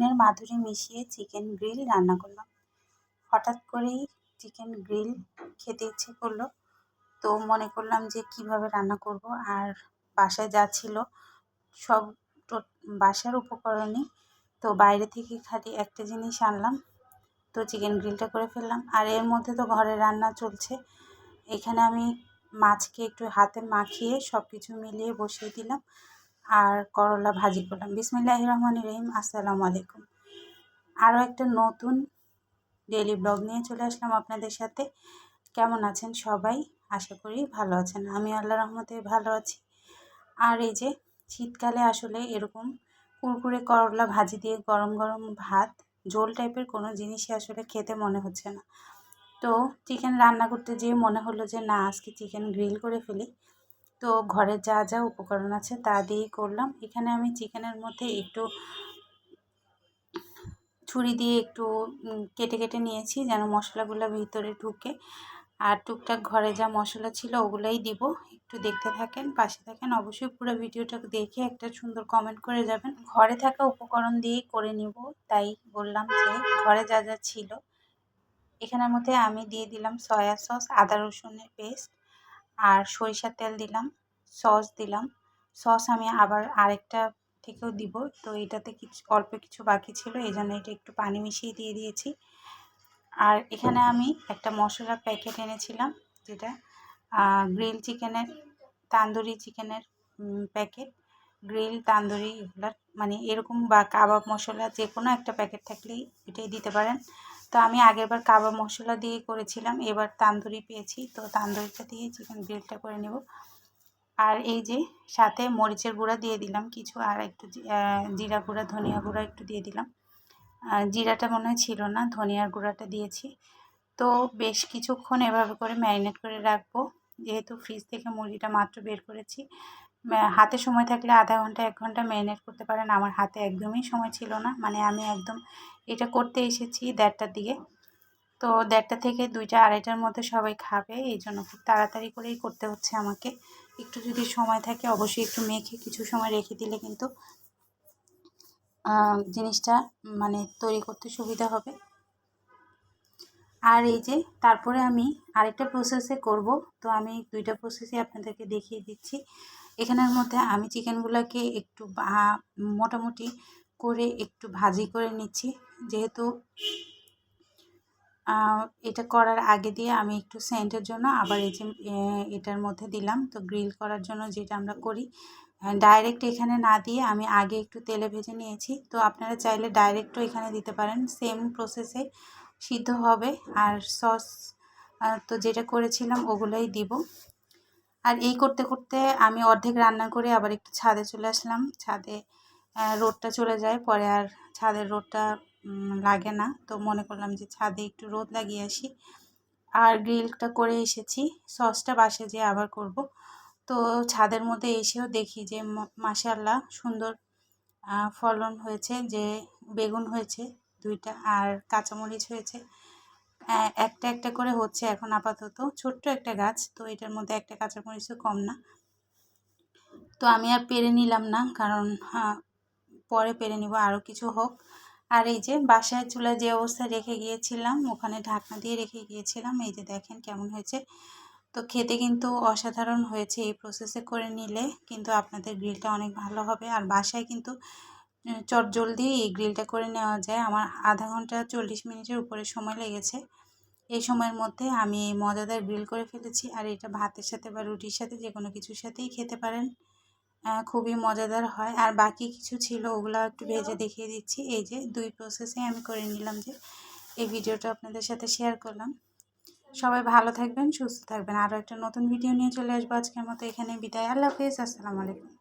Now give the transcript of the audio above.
মনের মাধুরী মিশিয়ে chicken grill রান্না করলাম। হঠাৎ করেই চিকেন গ্রিল খেতে ইচ্ছে করল। তো মনে করলাম যে কীভাবে রান্না করব? আর বাসায় যা ছিল সব বাসার উপকরণই। তো বাইরে থেকে খালি একটা জিনিস আনলাম। তো চিকেন গ্রিলটা করে ফেললাম। আর এর মধ্যে তো ঘরে রান্না চলছে। এখানে আমি মাছকে একটু হাতে মাখিয়ে সব কিছু মিলিয়ে বসিয়ে দিলাম। আর করলা ভাজি করলাম। বিসমিল্লাহ রহমান রহিম, আসসালামু আলাইকুম। আরও একটা নতুন ডেলি ব্লগ নিয়ে চলে আসলাম আপনাদের সাথে। কেমন আছেন সবাই? আশা করি ভালো আছেন। আমি আল্লাহ রহমতে ভালো আছি। আর এই যে শীতকালে আসলে এরকম কুরকুরে করলা ভাজি দিয়ে গরম গরম ভাত, ঝোল টাইপের কোনো জিনিসই আসলে খেতে মনে হচ্ছে না। তো চিকেন রান্না করতে যেয়ে মনে হলো যে, না, আজকে চিকেন গ্রিল করে ফেলি। তো ঘরে যা যা উপকরণ আছে তা দিয়েই করলাম। এখানে আমি চিকেনের মধ্যে একটু ছুরি দিয়ে একটু কেটে কেটে নিয়েছি যেন মশলাগুলো ভিতরে ঢুকে। আর টুকটাক ঘরে যা মশলা ছিল ওগুলাই দিব। একটু দেখতে থাকেন, পাশে থাকেন, অবশ্যই পুরো ভিডিওটা দেখে একটা সুন্দর কমেন্ট করে যাবেন। ঘরে থাকা উপকরণ দিয়েই করে নিব, তাই বললাম যে ঘরে যা যা ছিল। এখানের মধ্যে আমি দিয়ে দিলাম সয়া সস, আদা রসুনের পেস্ট আর সরিষার তেল দিলাম, সস দিলাম। সস আমি আবার আরেকটা থেকেও দিব। তো এটাতে কিছু, অল্প কিছু বাকি ছিল এই জন্য এটা একটু পানি মিশিয়ে দিয়ে দিয়েছি। আর এখানে আমি একটা মশলার প্যাকেট এনেছিলাম, যেটা গ্রিল চিকেনের, তান্দুরি চিকেনের প্যাকেট। গ্রিল, তান্দুরি এগুলার মানে এরকম বা কাবাব মশলা যে কোনো একটা প্যাকেট থাকলেই এটাই দিতে পারেন। তো আমি আগেরবার কাবাব মশলা দিয়ে করেছিলাম, এবার তান্দুরি পেয়েছি। তো তান্দুরিটা দিয়ে চিকেন গ্রিলটা করে নেব। আর এই যে সাথে মরিচের গুঁড়া দিয়ে দিলাম কিছু, আর একটু জিরা গুঁড়া, ধনিয়া গুঁড়া একটু দিয়ে দিলাম। জিরাটা মনে হয় ছিল না, ধনিয়ার গুঁড়াটা দিয়েছি। তো বেশ কিছুক্ষণ এভাবে করে ম্যারিনেট করে রাখব। যেহেতু ফ্রিজ থেকে মুরগিটা মাত্র বের করেছি হাতে সময় থাকলে আধা ঘণ্টা, এক ঘণ্টা ম্যারিনেট করতে পারেন। আমার হাতে একদমই সময় ছিল না। মানে আমি একদম এটা করতে এসেছি দেড়টার দিকে। তো দেড়টা থেকে দুইটা, আড়াইটার মধ্যে সবাই খাবে। এই জন্য খুব তাড়াতাড়ি করেই করতে হচ্ছে আমাকে। একটু যদি সময় থাকে, অবশ্যই একটু মেখে কিছু সময় রেখে দিলে কিন্তু জিনিসটা মানে তৈরি করতে সুবিধা হবে। আর এই যে, তারপরে আমি আরেকটা প্রসেসে করব। তো আমি দুইটা প্রসেসে আপনাদেরকে দেখিয়ে দিচ্ছি। এখানের মধ্যে আমি চিকেনগুলোকে একটু মোটামুটি করে একটু ভাজি করে নিচ্ছি। যেহেতু এটা করার আগে দিয়ে আমি একটু সেন্টের জন্য আবার এই যে এটার মধ্যে দিলাম। তো গ্রিল করার জন্য যেটা আমরা করি ডাইরেক্ট এখানে না দিয়ে আমি আগে একটু তেলে ভেজে নিয়েছি। তো আপনারা চাইলে ডাইরেক্টও এখানে দিতে পারেন। সেম প্রসেসে সিদ্ধ হবে আর সস তো যেটা করেছিলাম ওগুলোই দিব। আর এই করতে করতে আমি অর্ধেক রান্না করে আবার একটু ছাদে চলে আসলাম। ছাদে রোদটা চলে যায়, পরে আর ছাদের রোদটা লাগে না। তো মনে করলাম যে ছাদে একটু রোদ লাগিয়ে আসি। আর গ্রিলটা করে এসেছি। সসটা বাসে যেয়ে আবার করব। তো ছাদের মধ্যে এসেও দেখি যে মাসাল্লাহ সুন্দর ফলন হয়েছে, যে বেগুন হয়েছে। দুইটা আর কাঁচামরিচ হয়েছে। একটা একটা করে হচ্ছে এখন আপাতত। ছোট্ট একটা গাছ, তো এটার মধ্যে একটা কাঁচামরিচও কম না। তো আমি আর পেরে নিলাম না, কারণ পরে পেরে নিব আরও কিছু হোক। আর এই যে বাসায় চুলা যে অবস্থায় রেখে গিয়েছিলাম, ওখানে ঢাকনা দিয়ে রেখে গিয়েছিলাম, এই যে দেখেন কেমন হয়েছে। তো খেতে কিন্তু অসাধারণ হয়েছে এই প্রসেসে করে নিলে, কিন্তু আপনাদের গ্রিলটা অনেক ভালো হবে। আর বাসায় কিন্তু চট জলদি এই গ্রিলটা করে নেওয়া যায়। আমার আধা ঘণ্টা চল্লিশ মিনিটের উপরে সময় লেগেছে। এই সময়ের মধ্যে আমি মজাদার গ্রিল করে ফেলেছি। আর এটা ভাতের সাথে বা রুটির সাথে যে কোনো কিছুর সাথেই খেতে পারেন। খুবই মজাদার হয়। আর বাকি কিছু ছিল ওগুলো একটু ভেজে দেখিয়ে দিচ্ছি। এই যে দুই প্রসেসে আমি করে নিলাম যে এই ভিডিওটা আপনাদের সাথে শেয়ার করলাম। সবাই ভালো থাকবেন, সুস্থ থাকবেন। আরও একটা নতুন ভিডিও নিয়ে চলে আসব আজকের মতো। এখানে বিদায়। আল্লাহ হাফিজ। আসসালামু আলাইকুম।